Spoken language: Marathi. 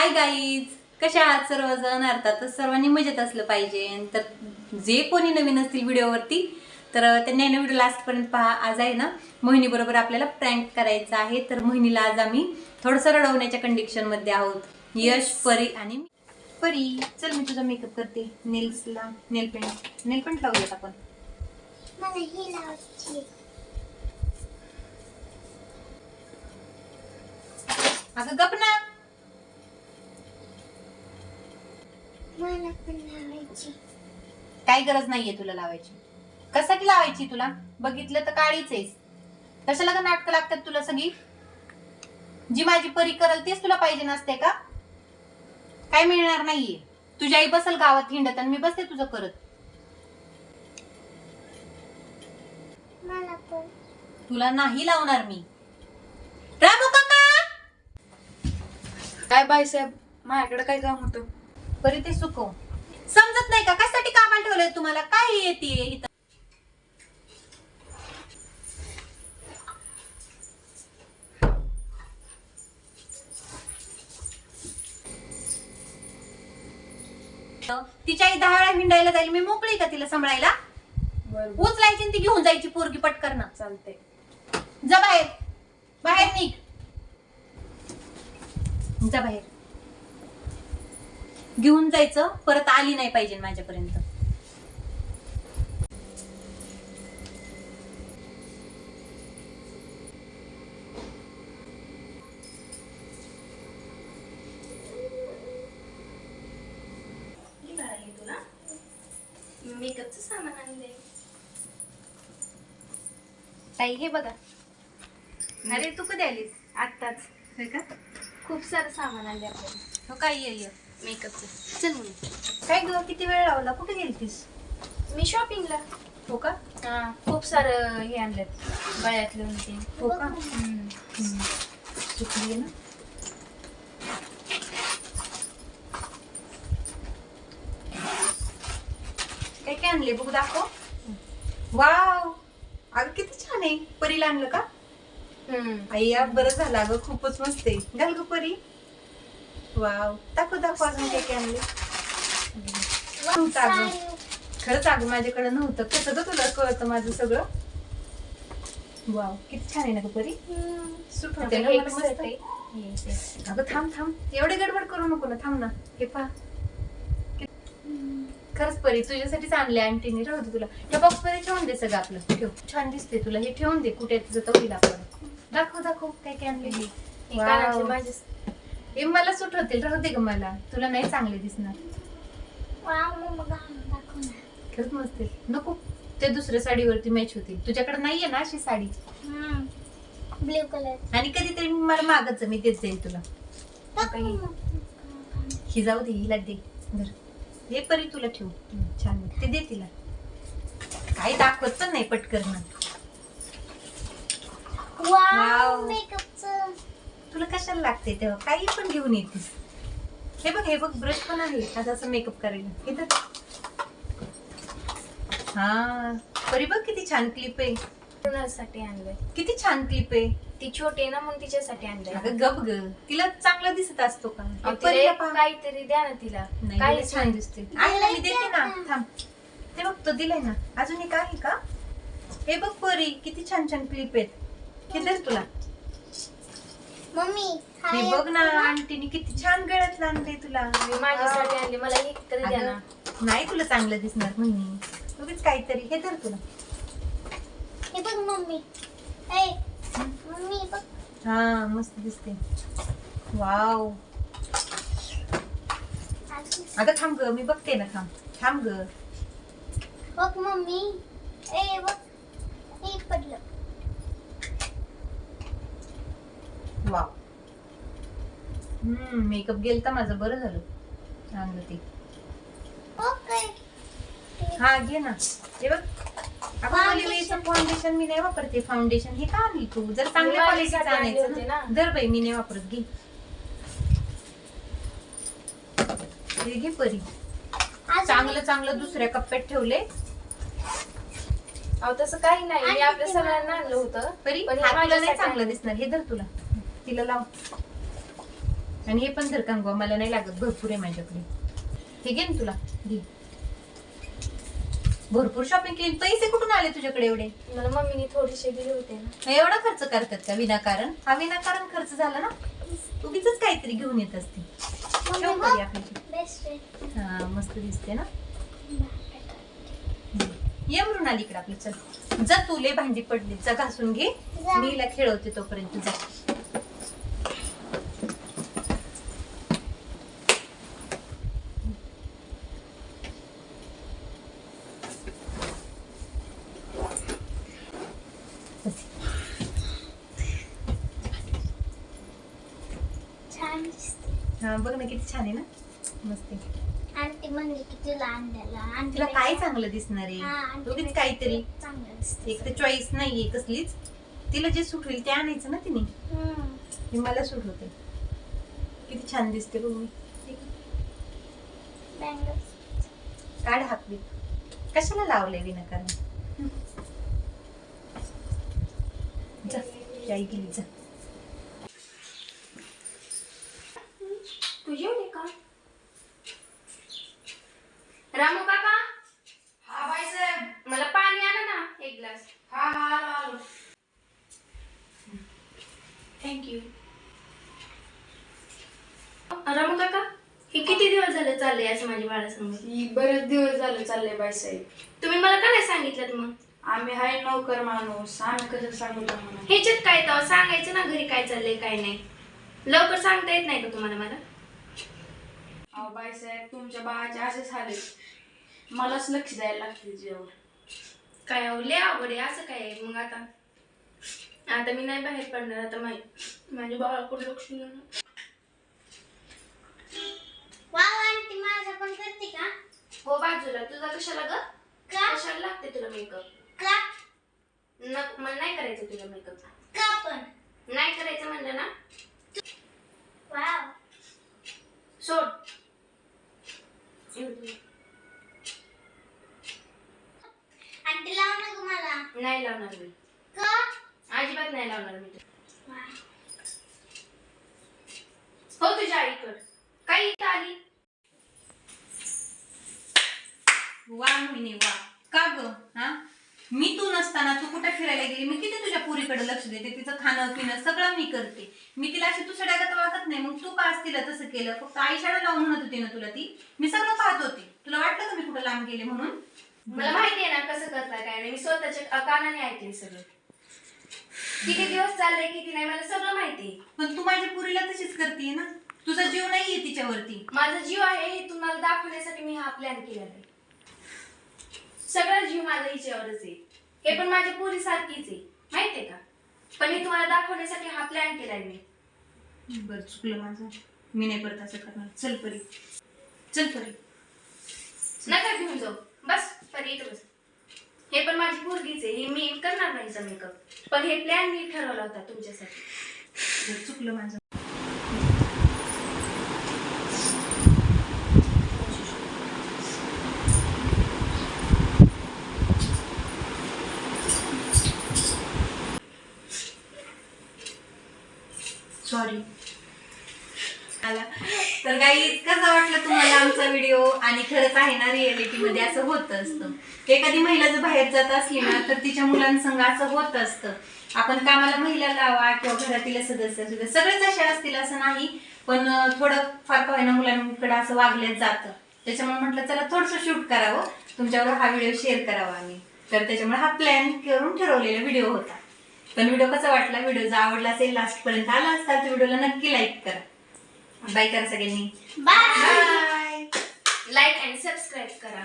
हाय गाईज कशा आहात सर्वजण? अर्थातच सर्वांनी मजेत असलं पाहिजे. तर जे कोणी नवीन असतील व्हिडिओवरती तर त्यांनी आहे ना व्हिडिओ लास्टपर्यंत पहा. आज आहे ना मोहिनी बरोबर आपल्याला प्रँक करायचा आहे. तर मोहिनीला आज आम्ही थोडंसं रडवण्याच्या कंडिशनमध्ये आहोत. यश परी आणि. परी चल मी तुझा मेकअप करते. नेल्सला नेल पेंट नेल पेंट लावूयात आपण. ही अगं गप ना. मला पण लावायची. काय गरज नाहीये तुला लावायची. कशासाठी लावायची तुला? बघितलं तर काळीच आहेस. कशाला का नाटकं लागतात तुला सगळी? जी माझी परी करल तेच तुला पाहिजे नसते का? काय मिळणार नाहीये. तुझी आई बसल गावात हिंडत आणि मी बसते तुझं करत. मला पण. तुला नाही लावणार मी. रामू काका! काय बाईसाहेब माझ्याकडे काय काम होतं? परी ते सुकव समजत नाही का? कशासाठी कामाला ठेवलंय तुम्हाला? काय येते इथं? तिच्या आई दहा वेळा हिंडायला जाईल. मी मोकळी का तिला सांभाळायला? बरं. उचलायची आणि ती घेऊन जायची पोरगी पटकन चालतंय. जा बाहेर. बाहेर निघ. जा बाहेर. घेऊन जायचं परत आली नाही पाहिजे माझ्यापर्यंत. तुला. मेकअपचं सामान आणलंय ताई हे बघा. अरे तू कधी आलीस? आत्ताच. होय का? खूप सारं सामान आणले आपल्याला. हो काय ये ये. मेकअपचं चल म्हणून काय ग किती वेळ लावला? कुठे गेलतीस? मी शॉपिंगला हो का? हा खूप सारं हे आणलं गळ्यातलं ते. हो का? हम्म. चुकली ना? काय काय आणले बघ दाखव. वाव! अगं किती छान आहे. परीला आणलं का? हम्म. आई या बरं झालं. अगं खूपच मस्त आहे. घाल ग परी. वाव दाखव दाखव अजून काय काय आणले नव्हतं अगं खरंच अगं माझ्याकडे नव्हतं. कसं ग तुला कळतं माझं सगळं? वाव किती छान आहे ना ग परी. सुट आता होते ना मला कसं मस्त. आहे? ते. अगं थांब थांब. एवढे गडबड करू नको ना थांब ना. हे पहा. खरंच परी तुझ्यासाठीच आणले आंटीने. राहू दे तुला. या बॉक्समध्ये ठेवून दे सगळं आपलं. ठेव. छान दिसते तुला. हे ठेवून दे. कुठे तुझं होईल आपण दाखव दाखव. काय काय आणले हे वाव. माझे हे मला सुट होतील राहू दे ग मला. तुला नाही चांगले दिसणार. खरंच मस्त आहे. नको. ते दुसऱ्या साडीवरती मॅच होतील. तुझ्याकडे नाहीये ना अशी साडी? ब्ल्यू कलर आणि कधीतरी मला मागच मी देत जाईल तुला. ही जाऊ दे हिला दे. हे परी तुला ठेवू. छान. ते दे तिला. काही दाखवत पण नाही पटकन. तुला कशाला लागते तेव्हा? काही पण घेऊन येतीस हे बघ हे बघ ब्रश पण आहे. आता असं मेकअप करायला. हे तर हा. परी बघ किती छान क्लिप आहे. कुणासाठी आणलंय. किती छान क्लिप आहे. ती छोटी आहे ना म्हणून तिच्यासाठी आणलंय. अगं गप ग. तिला चांगला दिसत असतो का? अहो, परीला तिला पहा. काहीतरी द्या ना तिला. नाही काही छान दिसते आहे ना, मी देते ना. थांब. ते बघ तो दिलाय ना. अजून एक आहे का? हे बघ परी किती छान छान क्लिप आहेत. हे तुला. मम्मी हे बघ ना आंटीने किती छान गळ्यात आणले तुला. मी माझ्यासाठी आणली मला हे तरी द्या ना. नाही तुला चांगलं दिसणार म्हणून उगीच काहीतरी हे धर तुला. हे बघ मम्मी. ए मम्मी बघ. हा मस्त दिसते. वाव. अगं थांब ग मी बघते ना थांब. थांब ग. बघ मम्मी. ए बघ हे पडलं वाव हम्म मेकअप गेलता माझं बरं झालं. चांगलं ते. हा घे ना. हे बघ. फाउंडेशन मी नाही वापरते. फाउंडेशन हे का आणली तू? जर चांगल्या क्वालिटीचं आणायचं ना बाई मी नाही वापरत घे. हे घे परी. चांगलं चांगलं दुसऱ्या कप्प्यात ठेवले. अहो तसं काही नाही. मी आपल्या सगळ्यांना आणलं होतं. परी पण हे तुला नाही माझ्यासाठी चांगलं. दिसणार. हे धर तुला. तिला लाव. आणि हे पण धर कंगवा मला नाही लागत. भरपूर आहे माझ्याकडे. हे घे ना तुला. घे. भरपूर शॉपिंग केली. पैसे कुठून आले तुझ्याकडे एवढे? मला मम्मीने थोडेसे दिले होते ना. एवढा खर्च करतात का विनाकारण? हा विनाकारण खर्च झाला ना? उगीच काहीतरी घेऊन येत असते ठेव घरी आपली. बेस्ट फ्रेंड हा मस्त दिसते ना? ये म्हणून आली इकडे आपली. चल. जा तू लय भांडी पडली. जा घासून घे. जा. मी हिला खेळवते तोपर्यंत. जा बस. छान दिसते हा बघ ना किती छान आहे ना. मस्त आहे. म्हणली की तुला आणलेला. आंटी तुला काय चांगलं दिसणार आहे? उगीच काहीतरी. चांगलं दिसते एक तर चॉईस नाहीये कसलीच. तिला जे सूट होईल ते आणायचं ना तिने? हम्म. हे मला सूट होते किती छान दिसते बघ मी. Bangles. काढ हाकली कशाला लावलंय विनाकारण? जा ती आई गेली जा तू जेवली का रामू काका हा बाईसाहेब मला पाणी आणा ना एक ग्लास हा हा आलो आलो थँक्यू रामू काका हे किती दिवस झाले चालले असं माझ्या बाळासमोर? ही बरेच दिवस झाले चालले बाईसाहेब तुम्ही मला का नाही सांगितलं मग? आम्ही हाय नौकर माणूस आम्ही कसं सांगू तुम्हाला? ह्याच्यात काय तेव्हा? सांगायचं ना घरी काय चाललंय काय नाही. लवकर सांगता येत नाही का तुम्हाला मला? अहो बाईसाहेब तुमच्या बाळाचे असेच झाले. मलाच लक्ष द्यायला लागते जेवण काय अहो, लय आवड आहे असं काय आहे मग आता? आता मी नाही बाहेर पडणार आता मा- माझ्या बाळाकडे लक्ष देणार वाव आंटी माझं पण करते का? हो बाजूला. तुझा कशाला ग? का? कशाला लागते तुला मेकअप का? न मला नाही करायचं तुला मेकअप का पण? नाही करायचं म्हणलं ना? वाव. सोड. आंटी लाव ना ग मला. नाही लावणार मी. नाही लावणार मी. हो तुझ्या आईकड. काय इथं आली? वा मोहिनी वा. का ग? हा? मी तू नसताना तू कुठे फिरायला गेली? मी किती तुझ्या पुरीकडे लक्ष देते? तिचं खाणं पिणं सगळं मी करते. मी तिला अशी तू सड्यागत वागत नाही मग तू का तिला तसं केलं? फक्त आई शाळा लावून म्हणत होती ना तुला ती. मी सगळं पाहत होते. तुला वाटलं का मी कुठं लांब गेले म्हणून? मला माहिती आहे ना कसं करताय काय नाही. मी स्वतःच्या कानाने ऐकले सगळं. किती दिवस चाललंय किती नाही मला सगळं माहिती. पण तू माझ्या पुरीला तशीच करते ना? तुझा जीव नाहीये तिच्यावरती. माझा जीव आहे हे तुम्हाला दाखवण्यासाठी मी हा प्लॅन केलेला आहे. सगळा जीव माझा हिच्यावरच आहे. हे पण माझ्या पुरी सारखीच आहे. माहितीये का? पण हे तुम्हाला दाखवण्यासाठी हा प्लॅन केलाय मी. बरं चुकलं माझं. मी नाही परत असं करणार. चल परी. चल परी. नका घेऊन जाऊ. बस परी इथं बस. हे पण माझी पोरगीच आहे. हे मी करणार नाही मेकअप पण हे प्लॅन मी ठरवला होता तुमच्यासाठी. बरं, चुकलं माझं. सॉरी तर काही कसं वाटलं तुम्हाला आमचा व्हिडिओ आणि खरंच आहे ना रिअलिटी मध्ये असं होत असतं. एखादी महिला जर बाहेर जात असली ना तर तिच्या मुलांसंग असं होत असतं. आपण कामाला महिला लावा किंवा घरातील सदस्य असू दे सगळेच असे असतील असं नाही पण थोडं फार का होईना मुलांकडे असं वागल्यात जातं. त्याच्यामुळे म्हटलं चला थोडंसं शूट करावं. तुमच्यावर हा व्हिडिओ शेअर करावा आम्ही. तर त्याच्यामुळे हा प्लॅन करून ठरवलेला व्हिडिओ होता. पण व्हिडिओ कसा वाटला? व्हिडिओ जर आवडला असेल लास्ट पर्यंत आला असता तर व्हिडिओला नक्की लाईक करा. बाय करा सगळ्यांनी. बाय. बाय. लाईक आणि सबस्क्राईब करा.